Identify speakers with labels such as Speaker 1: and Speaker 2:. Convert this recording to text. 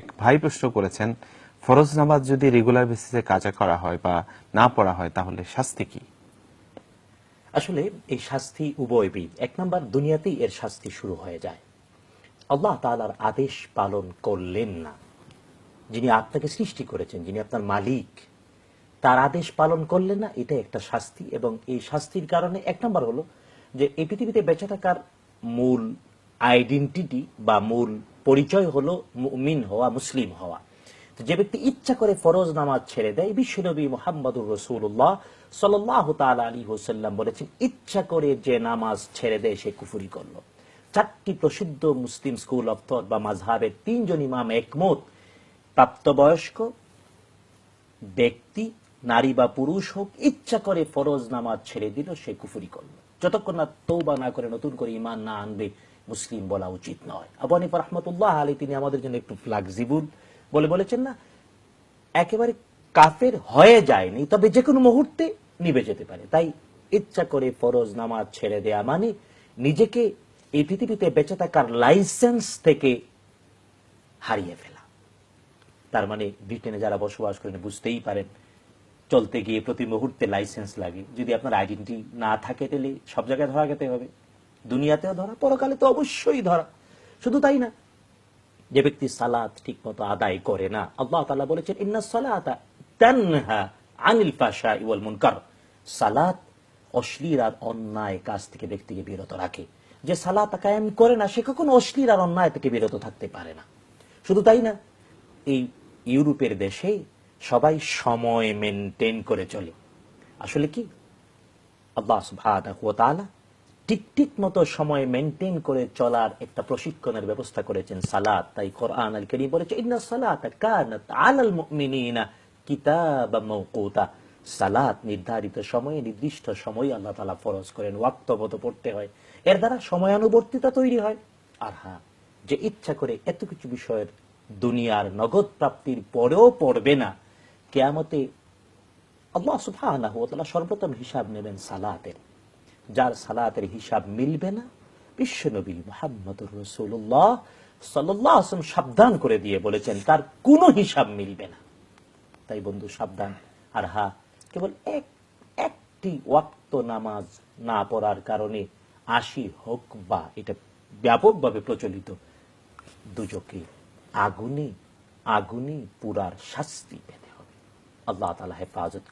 Speaker 1: এক ভাই প্রশ্ন করেছেন, ফরজ নামাজ যদি রেগুলার বেসিসে কাজা করা হয় বা না পড়া হয়, তাহলে শাস্তি কি?
Speaker 2: আসলে এই শাস্তি উভয়বিদ এক নম্বর, দুনিয়াতেই এর শাস্তি শুরু হয়ে যায়। আল্লাহ তাআলার আদেশ পালন করলেন না। যিনি আপনাকে সৃষ্টি করেছেন, যিনি আপনার মালিক, তার আদেশ পালন করলেন না এটা একটা শাস্তি। এবং এই শাস্তির কারণে এক নম্বর হলো যে, এই পৃথিবীতে বেঁচে থাকার মূল আইডেন্টিটি বা মূল পরিচয় হলো মুমিন হওয়া, মুসলিম হওয়া। যে ব্যক্তি ইচ্ছা করে ফরজ নামাজ ছেড়ে দেয় বিশ্বনবী মোহাম্মদুর রসুল্লাহ সাল্লাহ তাল আলী হোসাল্লাম বলেছেন, ইচ্ছা করে যে নামাজ ছেড়ে দেয়, সে কুফুরি করল। চারটি প্রসিদ্ধ মুসলিম স্কুল অফ থট বা মাঝহাবের তিনজন ইমাম একমত। প্রাপ্তবয়স্ক, ব্যক্তি, নারী বা পুরুষ হোক, ইচ্ছা করে ফরজ নামাজ ছেড়ে দিল, সে কুফুরি করল। যতক্ষণ না তৌবা না করে নতুন করে ইমান না আনবে, মুসলিম বলা উচিত নয়। আবু হানিফা রহমতুল্লাহ আলী তিনি আমাদের জন্য একটু ফ্লাক্সিবল বলে বলেছেন না, একেবারে কাফের হয়ে যায়নি, তবে যে কোনো মুহূর্তে নিবে যেতে পারে। তাই ইচ্ছা করে ফরজ নামাজ ছেড়ে দেয়া মানে নিজেকে এই পৃথিবীতে বেঁচে থাকার লাইসেন্স থেকে হারিয়ে ফেলা। তার মানে ব্রিটেনে যারা বসবাস করেন, বুঝতেই পারেন চলতে গিয়ে প্রতি মুহূর্তে লাইসেন্স লাগে। যদি আপনার আইডেন্টি না থাকে তাহলে সব জায়গায় ধরা খেতে হবে। দুনিয়াতেও ধরা, পরকালে তো অবশ্যই ধরা। শুধু তাই না, যে ব্যক্তি সালাত ঠিক মতো আদায় করে না, আল্লাহ তাআলা বলেছেন, ইন্না সালাতা তানহা আনিল ফাশা ওয়াল মুনকার। সালাত অশ্লীল আর অন্যায় কাজ থেকে ব্যক্তিকে বিরত রাখে। যে সালাত কায়েম করে না, সে কখনো অশ্লীল আর অন্যায় থেকে বিরত থাকতে পারে না। শুধু তাই না, এই ইউরোপের দেশে সবাই সময় মেনটেন করে চলে। আসলে কি? আল্লাহ ওয়া ঠিক ঠিক মতো সময় মেনটেন করে চলার একটা প্রশিক্ষণের ব্যবস্থা করেছেন। সালাত, তাই কোরআন আল কারীম বলেছে, ইন্না সালাতা কানাত আলাল মুমিনিনা মাওকুতা। সালাত নির্ধারিত সময়ে, নির্দিষ্ট সময় আল্লাহ তাআলা ফরজ করেন, ওয়াক্ত পড়তে হয়। এর দ্বারা সময়ানুবর্তিতা তৈরি হয়। আর হ্যাঁ যে ইচ্ছা করে এত কিছু বিষয়ের দুনিয়ার নগদ প্রাপ্তির পরেও পড়বে না কেয়ামতে আল্লাহ তাআলা সর্বপ্রথম হিসাব নেবেন সালাতের। যার সালাতের হিসাব মিলবে না বিশ্বনবী মোহাম্মদুর রসুল্লাহ সাল্লাহ আসলাম সাবধান করে দিয়ে বলেছেন, তার কোনো হিসাব মিলবে না। তাই বন্ধু, সাবধান। আর হা, কেবল এক, একটি ওয়াক্ত নামাজ না পড়ার কারণে আশি হোক বা এটা ব্যাপকভাবে প্রচলিত, দুজকে আগুনে আগুনে পুরার শাস্তি পেতে হবে আল্লাহ তালা হেফাজত